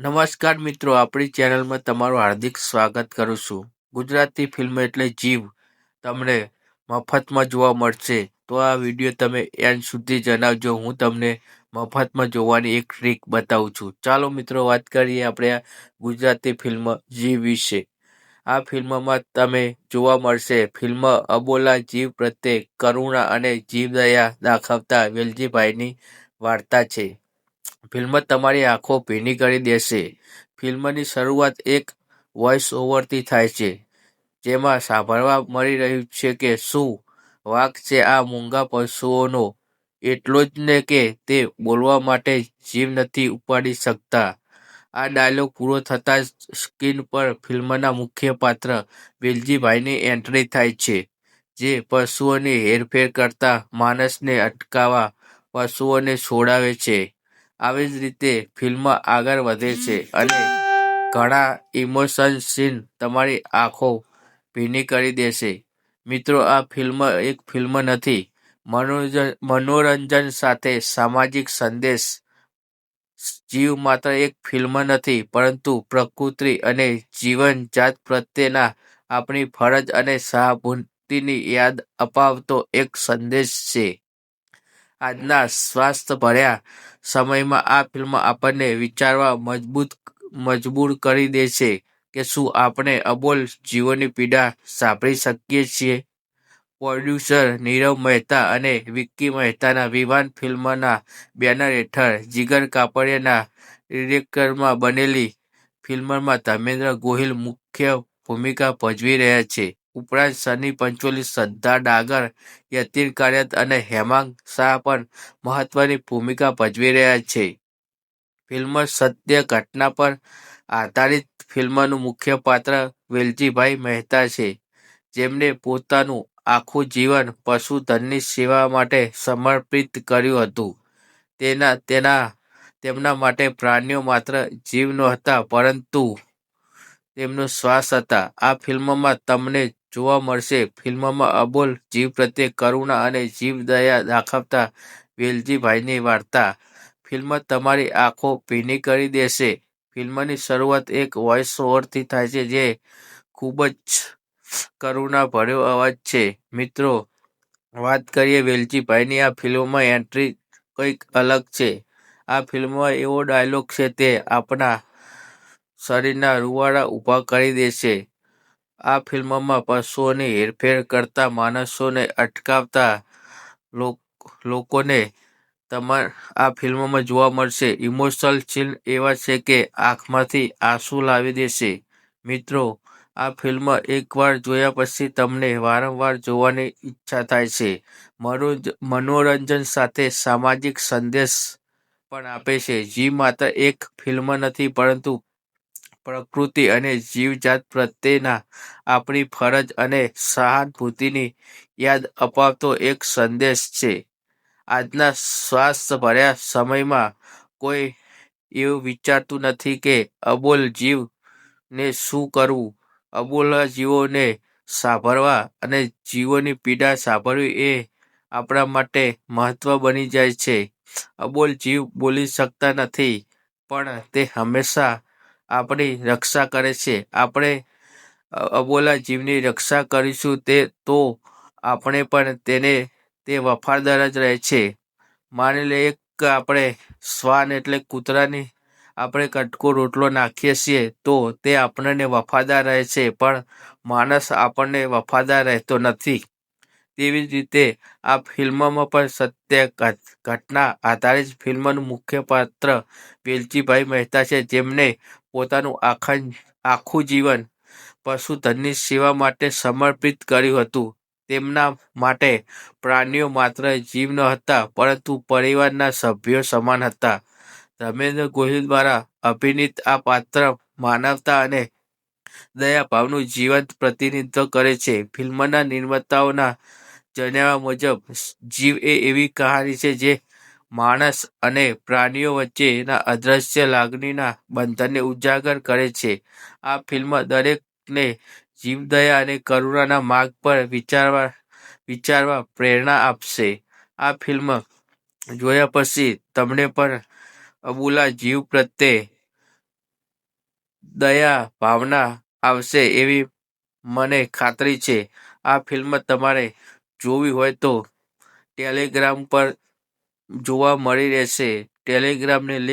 નમસ્કાર મિત્રો, આપણી ચેનલમાં તમારું હાર્દિક સ્વાગત કરું છું. ગુજરાતી ફિલ્મ એટલે જીવ તમને મફતમાં જોવા મળશે. તો આ વીડિયો તમે એન્ડ સુધી જણાવજો, હું તમને મફતમાં જોવાની એક ટ્રીક બતાવું છું. ચાલો મિત્રો, વાત કરીએ આપણે આ ગુજરાતી ફિલ્મ જીવ વિશે. આ ફિલ્મમાં તમે જોવા મળશે ફિલ્મ અબોલા જીવ પ્રત્યે કરુણા અને જીવદયા દાખવતા વેલજીભાઈની વાર્તા છે. ફિલ્મ તમારી આંખો ભીની કરી દેશે. ફિલ્મની શરૂઆત એક વોઇસ ઓવરથી થાય છે, જેમાં સાંભળવા મળી રહ્યું છે કે શું વાક છે આ મૂંગા પશુઓનો. એટલો જ ને કે તે બોલવા માટે જીવ નથી ઉપાડી શકતા. આ ડાયલોગ પૂરો થતાં જ સ્ક્રીન પર ફિલ્મના મુખ્ય પાત્ર વેલજીભાઈની એન્ટ્રી થાય છે, જે પશુઓની હેરફેર કરતા માણસને અટકાવવા પશુઓને છોડાવે છે. આવી જ રીતે ફિલ્મ આગળ વધે છે અને ઘણા ઇમોશન સીન તમારી આંખો ભીની કરી દેશે. મિત્રો, આ ફિલ્મ એક ફિલ્મ નથી. મનોરંજન મનોરંજન સાથે સામાજિક સંદેશ. જીવ માત્ર એક ફિલ્મ નથી, પરંતુ પ્રકૃતિ અને જીવન જાત પ્રત્યેના આપણી ફરજ અને સહાભૂતિની યાદ અપાવતો એક સંદેશ છે. આજના સ્વાસ્થ્યભર્યા સમયમાં આ ફિલ્મ આપણને વિચારવા મજબૂત, મજબૂર કરી દે છે કે શું આપણે અબોલ જીવોની પીડા સાંભળી શકીએ છીએ? પ્રોડ્યુસર નીરવ મહેતા અને વિક્કી મહેતાના વિવાન ફિલ્મના બેનર હેઠળ જીગર કાપડિયાના ડિરેક્ટરમાં બનેલી ફિલ્મમાં ધર્મેન્દ્ર ગોહિલ મુખ્ય ભૂમિકા ભજવી રહ્યા છે. ઉપરાંત સની પંચોલી, શ્રદ્ધા, ડાગર, યતિન કારિયત અને હેમાંગ શાહ પણ મહત્વની ભૂમિકા ભજવી રહ્યા છે. ફિલ્મ સત્ય ઘટના પર આધારિત ફિલ્મનું મુખ્ય પાત્ર વેલજીભાઈ મહેતા છે, જેમણે પોતાનું આખું જીવન પશુધનની સેવા માટે સમર્પિત કર્યું હતું. તેના તેના, તેમના માટે પ્રાણીઓ માત્ર જીવ નહોતા, પરંતુ તેમનો શ્વાસ હતા. આ ફિલ્મમાં તમને જોવા મળશે. ફિલ્મમાં અબોલ, જીવ પ્રત્યે કરુણા અને જીવ દયા દાખવતા વેલજીભાઈની વાર્તા. ફિલ્મ તમારી આંખો ભીની કરી દેશે. ફિલ્મની શરૂઆત એક વોઇસ ઓવરથી થાય છે, જે ખૂબ જ કરુણા ભર્યો અવાજ છે. મિત્રો, વાત કરીએ વેલજીભાઈની. આ ફિલ્મમાં એન્ટ્રી કંઈક અલગ છે. આ ફિલ્મમાં એવો ડાયલોગ છે, તે આપણા શરીરના રૂવાડા ઊભા કરી દેશે. આ ફિલ્મમાં પશુઓની હેરફેર કરતા માણસોને અટકાવતા લોકોને તમાર આ ફિલ્મમાં જોવા મળશે. ઇમોશનલ સીન એવા છે કે આંખમાંથી આંસુ લાવી દેશે. મિત્રો, આ ફિલ્મ એકવાર જોયા પછી તમને વારંવાર જોવાની ઈચ્છા થાય છે. મનોરંજન સાથે સામાજિક સંદેશ પણ આપે છે. જી માત્ર એક ફિલ્મ નથી, પરંતુ પ્રકૃતિ અને જીવજાત પ્રત્યેના આપણી ફરજ અને સહાનુભૂતિની યાદ અપાવતો એક સંદેશ છે. આજના સ્વાસ્થ્યભર્યા સમયમાં કોઈ એવું વિચારતું નથી કે અબોલ જીવ ને શું કરવું? અબોલા જીવોને સાંભળવા અને જીવોની પીડા સાંભળવી એ આપણા માટે મહત્વ બની જાય છે. અબોલ જીવ બોલી શકતા નથી, પણ તે હંમેશા આપણી રક્ષા કરે છે. આપણે અબોલા જીવની રક્ષા કરીશું તે, તો આપણે પણ તેને, તે વફાદાર જ રહે છે. માની લે એક આપણે શ્વાન એટલે કૂતરાની આપણે કટકો રોટલો નાખીએ છીએ, તો તે આપણને વફાદાર રહે છે, પણ માણસ આપણને વફાદાર રહેતો નથી. તેવી જ રીતે આ ફિલ્મમાં પણ સત્ય ઘટના આધારિત ફિલ્મનું મુખ્ય પાત્ર વેલજીભાઈ મહેતા છે, જેમને પોતાનું આખા આખું જીવન પશુધનની સેવા માટે સમર્પિત કર્યું હતું. તેમના માટે પ્રાણીઓ માત્ર જીવ ન હતા, પરંતુ પરિવારના સભ્યો સમાન હતા. ધર્મેન્દ્ર ગોહિલ દ્વારા અભિનીત આ પાત્ર માનવતા અને દયાભાવનું જીવંત પ્રતિનિધિત્વ કરે છે. ફિલ્મના નિર્માતાઓના જણાવ્યા મુજબ, જીવ એ એવી કહાની છે જે માણસ અને પ્રાણીઓ વચ્ચેના અદ્રશ્ય લાગણીના બંધનને ઉજાગર કરે છે. આ ફિલ્મ દરેકને જીવદયા અને કરુણાના માર્ગ પર વિચારવા વિચારવા પ્રેરણા આપશે. આ ફિલ્મ જોયા પછી તમને પણ અબુલા જીવ પ્રત્યે દયા ભાવના આવશે એવી મને ખાતરી છે. આ ફિલ્મ તમારે જોવી હોય તો ટેલિગ્રામ પર જોવા મળી રહેશે. ટેલિગ્રામની લિંક